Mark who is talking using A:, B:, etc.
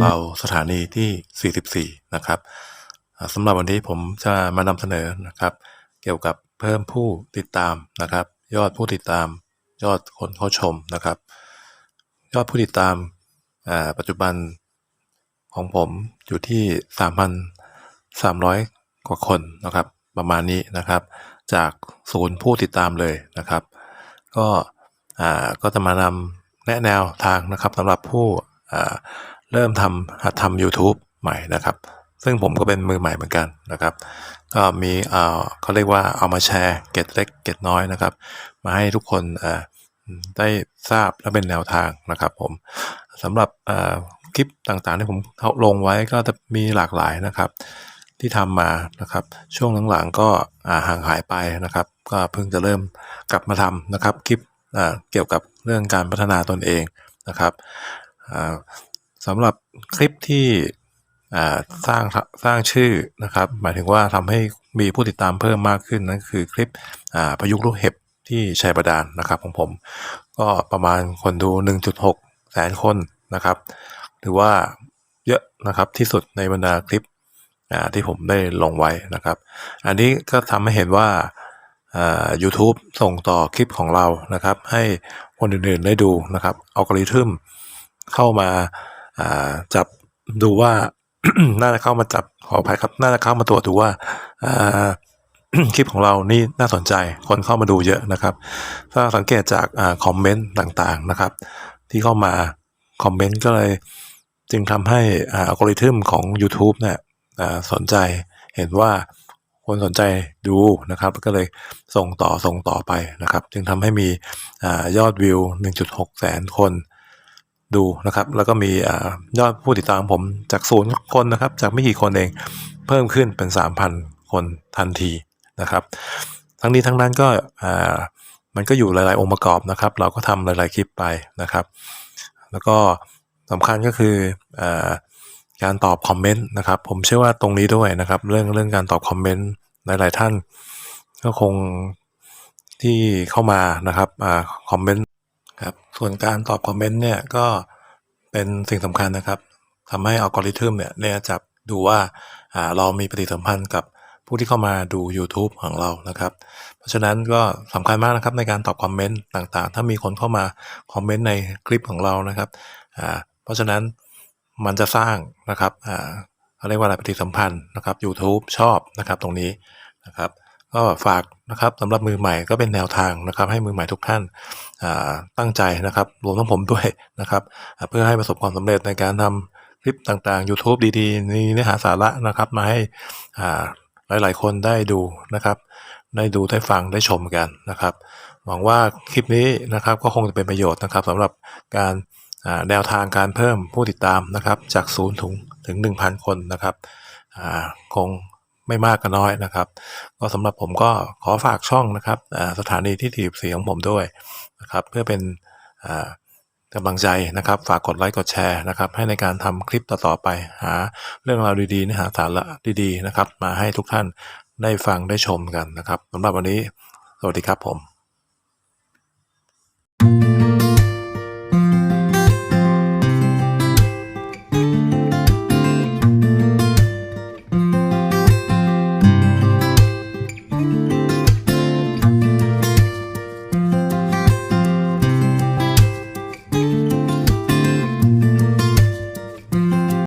A: เราสถานีที่ 44 นะครับสำหรับวันนี้ผมจะมานำเสนอนะครับ เกี่ยวกับเพิ่มผู้ติดตามนะครับ ยอดผู้ติดตาม ยอดคนเข้าชมนะครับ ยอดผู้ติดตามปัจจุบันของผมอยู่ที่ 3,300 กว่าคนนะครับ ประมาณนี้นะครับ จากศูนย์ผู้ติดตามเลยนะครับ ก็อ่าก็จะมานำแนะแนวทางนะครับสำหรับผู้อ่า เริ่มทำหัดทำ YouTube ใหม่นะครับ ซึ่งผมก็เป็นมือใหม่เหมือนกันนะครับ ก็มีเอ่อเขาเรียกว่าเอามาแชร์เก็ดเล็กเก็ดน้อยนะครับ มาให้ทุกคนเอ่อได้ทราบและเป็นแนวทางนะครับผมสำหรับเอ่อคลิปต่างๆที่ผมลงไว้ก็จะมีหลากหลายนะครับ ที่ทำมานะครับ ช่วงหลังๆก็ห่างหายไปนะครับ ก็เพิ่งจะเริ่มกลับมาทำนะครับคลิปเกี่ยวกับเรื่องการพัฒนาตนเองนะครับ สำหรับคลิปที่สร้างสร้างชื่อนะครับ หมายถึงว่าทำให้มีผู้ติดตามเพิ่มมากขึ้นนั่นคือคลิปประยุกต์ลูกเห็บที่ชัยบาดาลนะครับของผม ก็ประมาณคนดู 1.6 แสนคนนะครับถือว่าเยอะนะครับที่สุดในบรรดาคลิปที่ผมได้ลงไว้นะครับ อันนี้ก็ทำให้เห็นว่า YouTube ส่งต่อคลิปของเรานะครับ ให้คนอื่นๆได้ดูนะครับอัลกอริทึมเข้ามา จับดูว่าน่าจะเข้ามาจับขออภัยครับ น่าจะเข้ามาตรวจดูว่าาคลิปของเรานี่น่าสนใจ คนเข้ามาดูเยอะนะครับ ถ้าสังเกตจากอาคอมเมนต์ต่างๆนะครับ ที่เข้ามาคอมเมนต์ก็เลยจึงทำให้อัลกอริทึมของ YouTube เนี่ยสนใจเห็นว่าคนสนใจดูนะครับ ก็เลยส่งต่อส่งต่อไปนะครับ จึงทำให้มีอยอดวิว 1.6 แสนคน ดูนะครับ แล้วก็มีอยอดผู้ติดตามผมจากศูนย์คนนะครับ จากไม่กี่คนเองเพิ่มขึ้นเป็น 3,000 คนทันทีนะครับ ทั้งนี้ทั้งนั้นก็มันก็อยู่หลาย ๆ องค์ประกอบนะครับ เราก็ทำหลาย ๆ คลิปไปนะครับ แล้วก็สำคัญก็คืออการตอบคอมเมนต์นะครับ ผมเชื่อว่าตรงนี้ด้วยนะครับ เรื่องเรื่องการตอบคอมเมนต์หลาย ๆ ท่าน ก็คงที่เข้ามานะครับอคอมเมนต์ ครับส่วนการตอบคอมเมนต์เนี่ยก็เป็นสิ่งสำคัญนะครับทำให้อัลกอริทึมเนี่ยเนี่ยจับดูว่าเรามีปฏิสัมพันธ์กับผู้ที่เข้ามาดู YouTube ของเรานะครับ เพราะฉะนั้นก็สำคัญมากนะครับในการตอบคอมเมนต์ต่างๆ ถ้ามีคนเข้ามาคอมเมนต์ในคลิปของเรานะครับเพราะฉะนั้นมันจะสร้างนะครับเขาเรียกว่าอะไรปฏิสัมพันธ์นะครับ YouTube ชอบนะครับตรงนี้นะครับ ก็ฝากนะครับสำหรับมือใหม่ก็เป็นแนวทางนะครับ ให้มือใหม่ทุกท่านตั้งใจนะครับรวมทั้งผมด้วยนะครับเพื่อให้ประสบความสำเร็จในการทำคลิปต่างๆ YouTube ดีๆมีเนื้อหาสาระนะครับ มาให้หลายๆ คนได้ดูนะครับ ได้ดูได้ฟังได้ชมกันนะครับ หวังว่าคลิปนี้นะครับก็คงจะเป็นประโยชน์นะครับสำหรับการแนวทางการเพิ่มผู้ติดตามนะครับ จากศูนย์ถึงถึง 1,000 คนนะครับคง ไม่มากก็น้อยนะครับ ก็สำหรับผมก็ขอฝากช่องนะครับสถานีที่ถีบเสียงของผมด้วยนะครับ เพื่อเป็นกำลังใจนะครับ ฝากกดไลค์กดแชร์นะครับ ให้ในการทำคลิปต่อๆไปหาเรื่องราวดีๆเนื้อหาสาระดีๆนะครับ มาให้ทุกท่านได้ฟังได้ชมกันนะครับสำหรับวันนี้ สวัสดีครับผม